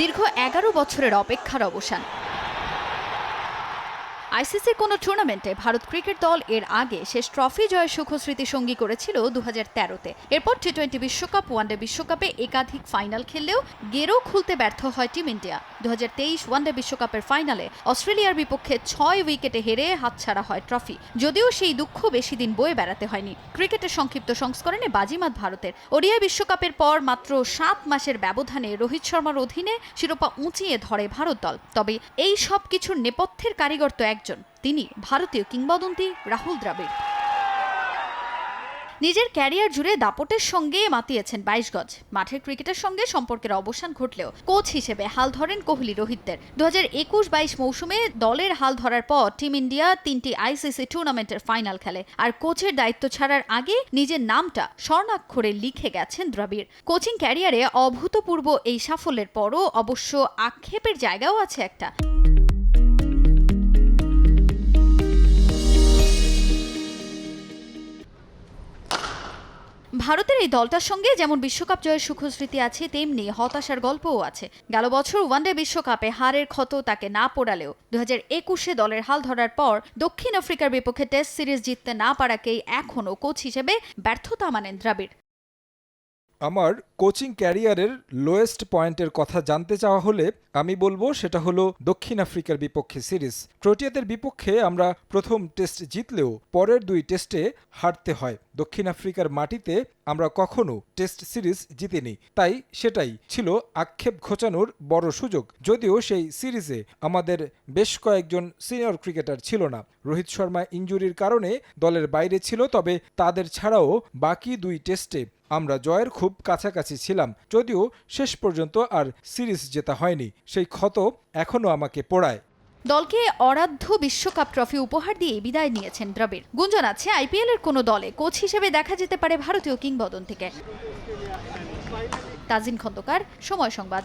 দীর্ঘ এগারো বছরের অপেক্ষার অবসান। আইসিসির কোনো টুর্নামেন্টে ভারত ক্রিকেট দল এর আগে শেষ ট্রফি জয়ের সুখস্মৃতি সঙ্গী করেছিল দু হাজার তেরোতে। এরপর টি টোয়েন্টি বিশ্বকাপ, ওয়ানডে বিশ্বকাপে একাধিক ফাইনাল খেললেও গেরো খুলতে ব্যর্থ হয় টিম ইন্ডিয়া। দু হাজার তেইশ ওয়ানডে বিশ্বকাপের ফাইনালে অস্ট্রেলিয়ার বিপক্ষে ছয় উইকেটে হেরে হাতছাড়া হয় ট্রফি। যদিও সেই দুঃখ বেশি দিন বয়ে বেড়াতে হয়নি। ক্রিকেটের সংক্ষিপ্ত সংস্করণে বাজিমাত ভারতের। ওডিআই বিশ্বকাপের পর মাত্র সাত মাসের ব্যবধানে রোহিত শর্মার অধীনে শিরোপা উঁচিয়ে ধরে ভারত দল। তবে এই সব কিছুর নেপথ্যের কারিগর তো একজন। তিনি ভারতীয় কিংবদন্তি রাহুল দ্রাবিড়। নিজের ক্যারিয়ার জুড়ে দাপটের সঙ্গে মাতিয়েছেন বাইশ গজ মাঠের ক্রিকেটের সঙ্গে সম্পর্কের অবসান ঘটলেও কোচ হিসেবে হাল ধরেন কোহলি, রোহিতদের। দু হাজার একুশ বাইশ মৌসুমে দলের হাল ধরার পর টিম ইন্ডিয়া তিনটি আইসিসি টুর্নামেন্টের ফাইনাল খেলে। আর কোচের দায়িত্ব ছাড়ার আগে নিজের নামটা স্বর্ণাক্ষরে লিখে গেছেন দ্রাবিড়। কোচিং ক্যারিয়ারে অভূতপূর্ব এই সাফল্যের পরও অবশ্য আক্ষেপের জায়গাও আছে একটা। ভারতের এই দলটার সঙ্গে যেমন বিশ্বকাপ জয়ের সুখস্মৃতি আছে, তেমনি হতাশার গল্পও আছে। গেল বছর ওয়ানডে বিশ্বকাপে হারের ক্ষত তাকে না পোড়ালেও দু একুশে দলের হাল ধরার পর দক্ষিণ আফ্রিকার বিপক্ষে টেস্ট সিরিজ জিততে না পারাকেই এখনও কোচ হিসেবে ব্যর্থতা মানেন দ্রাবিড়। আমার কোচিং ক্যারিয়ারের লোয়েস্ট পয়েন্টের কথা জানতে চাওয়া হলে আমি বলব সেটা হলো দক্ষিণ আফ্রিকার বিপক্ষে সিরিজ। প্রোটিয়াদের বিপক্ষে আমরা প্রথম টেস্ট জিতলেও পরের দুই টেস্টে হারতে হয়। দক্ষিণ আফ্রিকার মাটিতে আমরা কখনো টেস্ট সিরিজ জিতিনি। তাই সেটাই ছিল আক্ষেপ ঘোচানোর বড় সুযোগ। যদিও সেই সিরিজে আমাদের বেশ কয়েকজন সিনিয়র ক্রিকেটার ছিল না। রোহিত শর্মা ইঞ্জুরির কারণে দলের বাইরে ছিল, তবে তাদের ছাড়াও বাকি দুই টেস্টে আমরা জয়ের খুব কাছাকাছি ছিলাম, যদিও শেষ পর্যন্ত আর সিরিজ জেতা হয়নি। সেই ক্ষত এখনও আমাকে পোড়ায়। দলকে অরাধ্য বিশ্বকাপ ট্রফি উপহার দিয়ে বিদায় নিয়েছেন দ্রবিড়। গুঞ্জন আছে, আইপিএল এর কোনো দলে কোচ হিসেবে দেখা যেতে পারে ভারতীয় কিংবদন থেকে তাজিন খন্দকার, সময় সংবাদ।